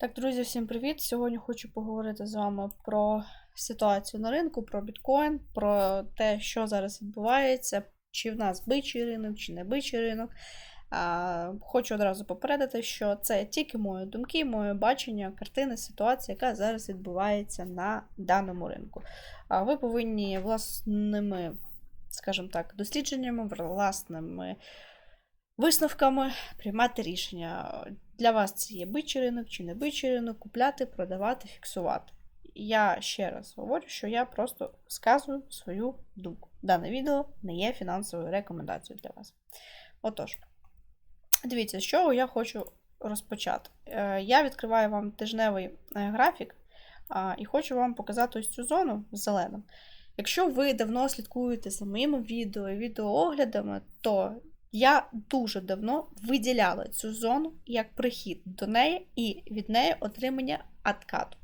Так, друзі, всім привіт! Сьогодні хочу поговорити з вами про ситуацію на ринку, про біткоін, про те, що зараз відбувається, чи в нас бичий ринок, чи не бичий ринок. А, Хочу одразу попередити, що це тільки мої думки, моє бачення, картини, ситуації, яка зараз відбувається на даному ринку. А Ви повинні власними, скажімо так, дослідженнями, власними висновками приймати рішення. Для вас це є бичий ринок чи не бичий ринок, купляти, продавати, фіксувати. Я ще раз говорю, що я просто сказую свою думку. Дане відео не є фінансовою рекомендацією для вас. Отож, дивіться, з чого я хочу розпочати. Е, Я відкриваю вам тижневий е, графік і хочу вам показати ось цю зону з зеленим. Якщо ви давно слідкуєте за моїми відео і відеооглядами, то я дуже давно виділяла цю зону як прихід до неї і від неї отримання откату.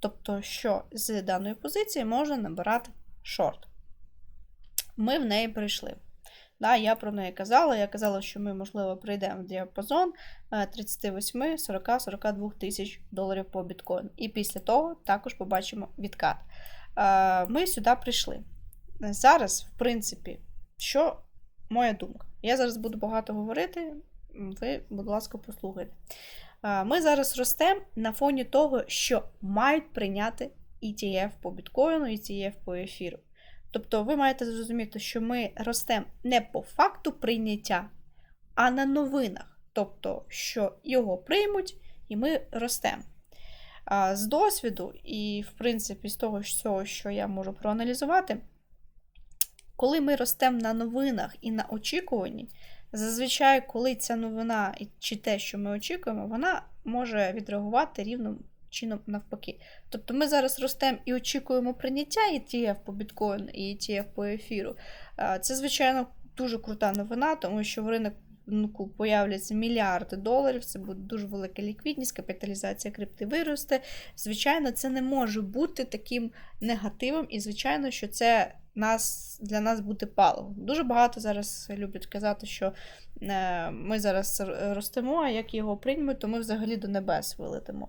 Тобто, що з даної позиції можна набирати шорт. Ми в неї прийшли. Да, Я про неї казала. Я казала, що ми, можливо, прийдемо в діапазон 38, 40, 42 тисяч доларів по біткоїну. І після того також побачимо відкат. Е, ми сюди прийшли. Зараз, в принципі, що моя думка? Я зараз буду багато говорити, ви, будь ласка, послухайте. Ми зараз ростемо на фоні того, що мають прийняти ETF по біткоїну, ETF по ефіру. Тобто, ви маєте зрозуміти, що ми ростемо не по факту прийняття, а на новинах. Тобто, що його приймуть, і ми ростемо. З досвіду, і, в принципі, з того, що я можу проаналізувати, коли ми ростемо на новинах і на очікуванні, зазвичай, коли ця новина чи те, що ми очікуємо, вона може відреагувати рівним чином навпаки. Тобто ми зараз ростемо і очікуємо прийняття ETF по біткоїну і ETF по ефіру. Це, звичайно, дуже крута новина, тому що в ринок ринку появляться мільярди доларів, це буде дуже велика ліквідність, капіталізація крипти виросте. Звичайно, це не може бути таким негативом, і, звичайно, що це нас, для нас буде паливом. Дуже багато зараз люблять казати, що е, ми зараз ростемо, а як його приймуть, то ми взагалі до небес вилетимо.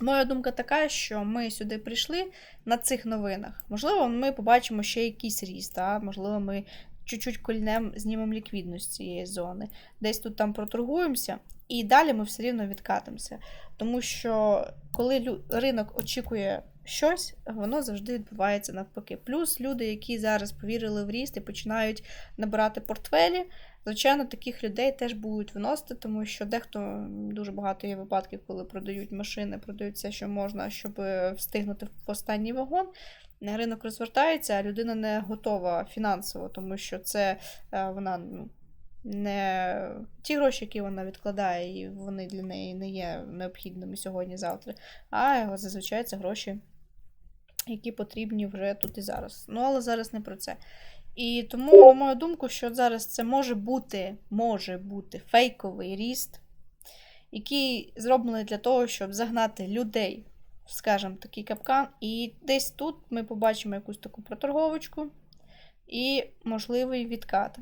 Моя думка така, що ми сюди прийшли на цих новинах. Можливо, ми побачимо ще якийсь ріст, а можливо, ми чуть-чуть кольнем знімемо ліквідність цієї зони. Десь тут там проторгуємося, і далі ми все рівно відкатимося. Тому що коли ринок очікує щось, воно завжди відбувається навпаки. Плюс люди, які зараз повірили в ріст і починають набирати портфелі, звичайно, таких людей теж будуть виносити, тому що дехто дуже багато є випадків, коли продають машини, продають все, що можна, щоб встигнути в останній вагон. Ринок розвертається, а людина не готова фінансово, тому що це е, вона ну, не ті гроші, які вона відкладає, і вони для неї не є необхідними сьогодні-завтра. А зазвичай це гроші які потрібні вже тут і зараз. Ну, але зараз не про це. І тому, на мою думку, що зараз це може бути може бути фейковий ріст, який зроблений для того, щоб загнати людей, скажімо, такий капкан. І десь тут ми побачимо якусь таку проторговочку і можливий відкат.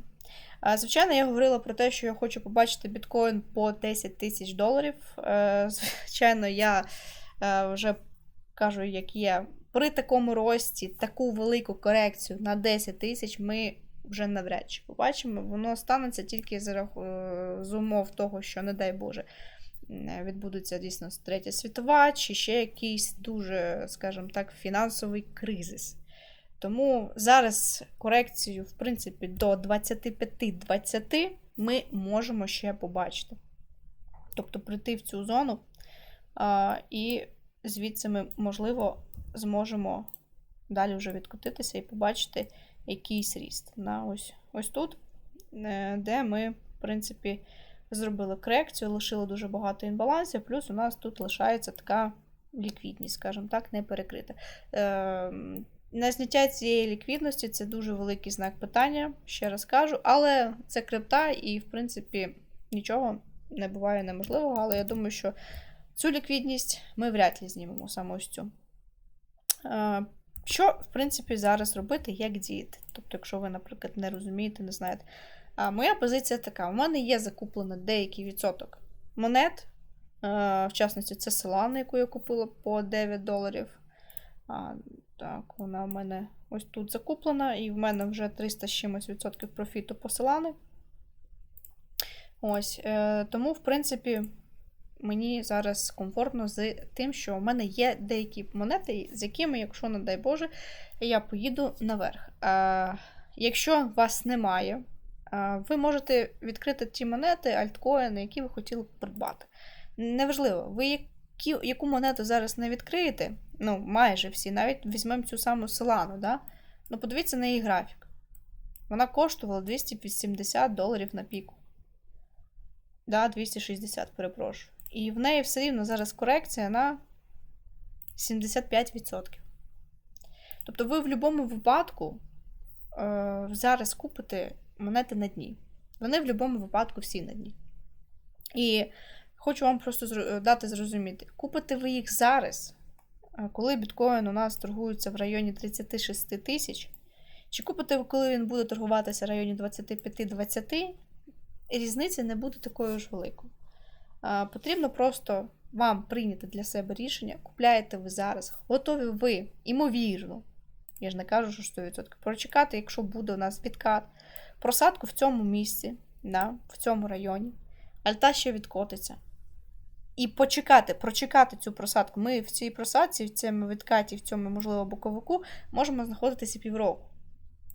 Звичайно, я говорила про те, що я хочу побачити біткоін по 10 тисяч доларів. Е, звичайно, я е, вже кажу, як є при такому рості таку велику корекцію на 10 тисяч ми вже навряд чи побачимо. Воно станеться тільки з, з умов того, що, не дай Боже, відбудеться дійсно третя світова, чи ще якийсь дуже, скажімо так, фінансовий кризис. Тому зараз корекцію, в принципі, до 25-20 ми можемо ще побачити. Тобто прийти в цю зону, а, і звідси ми, можливо, зможемо далі вже відкотитися і побачити якийсь ріст. На ось, ось тут, е, де ми, в принципі, зробили корекцію, лишили дуже багато інбалансів, плюс у нас тут лишається така ліквідність, скажімо так, не перекрита. Е, на зняття цієї ліквідності це дуже великий знак питання, ще раз кажу, але це крипта, і, в принципі, нічого не буває неможливого, але я думаю, що цю ліквідність ми вряд ли знімемо саме ось цю. Що, в принципі, зараз робити, як діяти? Тобто, якщо ви, наприклад, не розумієте, не знаєте. Моя позиція така: у мене є закуплено деякий відсоток монет В частності, це Solana, яку я купила по 9 доларів. А, Так, вона в мене ось тут закуплена, і в мене вже 300 з чимось відсотків профіту по Solana. Ось, е, тому, в принципі, мені зараз комфортно з тим, що в мене є деякі монети, з якими, якщо, не дай Боже, я поїду наверх. Е, якщо вас немає, е, ви можете відкрити ті монети, альткоїни, які ви хотіли б придбати. Неважливо, ви які, яку монету зараз не відкриєте, ну, майже всі, навіть візьмемо цю саму Solana, да? ну подивіться на її графік. Вона коштувала 280 доларів на піку. Да, 260, перепрошую. І в неї все рівно зараз корекція на 75%. Тобто ви в будь-якому випадку е, зараз купите монети на дні. Вони в будь-якому випадку всі на дні. І хочу вам просто дати зрозуміти: купите ви їх зараз, е, коли біткоін у нас торгується в районі 36 тисяч, чи купите ви, коли він буде торгуватися в районі 25-20, різниця не буде такою ж великою. Потрібно просто вам прийняти для себе рішення, купляєте ви зараз, готові ви, імовірно, я ж не кажу, що 100%, прочекати, якщо буде у нас відкат, просадку в цьому місці, да, в цьому районі, альта ще відкотиться. І почекати, прочекати цю просадку. Ми в цій просадці, в цьому відкаті, в цьому, можливо, боковику можемо знаходитися півроку.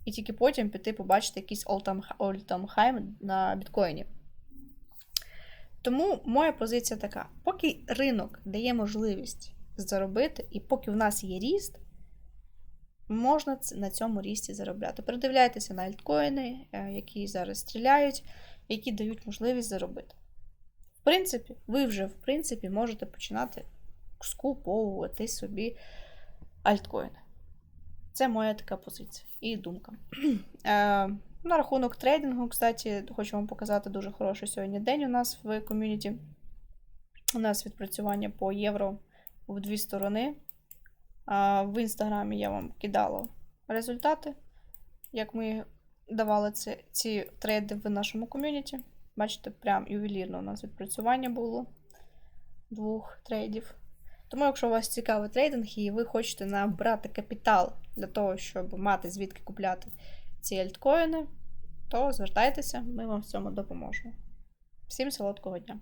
І тільки потім піти побачити якийсь all-time high на біткоїні. Тому моя позиція така: поки ринок дає можливість заробити, і поки в нас є ріст, можна на цьому рісті заробляти. Придивляйтеся на альткоїни, е, які зараз стріляють, які дають можливість заробити. В принципі, ви вже, в принципі, можете починати скуповувати собі альткоїни. Це моя така позиція і думка. Е, на рахунок трейдингу, кстати, хочу вам показати дуже хороший сьогодні день у нас в ком'юніті. У нас відпрацювання по євро в дві сторони. В інстаграмі я вам кидала результати, як ми давали ці, ці трейди в нашому ком'юніті. Бачите, прям ювелірно у нас відпрацювання було двох трейдів. Тому, якщо у вас цікавий трейдинг і ви хочете набрати капітал для того, щоб мати звідки купляти ці альткоїни, то звертайтеся, ми вам в цьому допоможемо. Всім солодкого дня!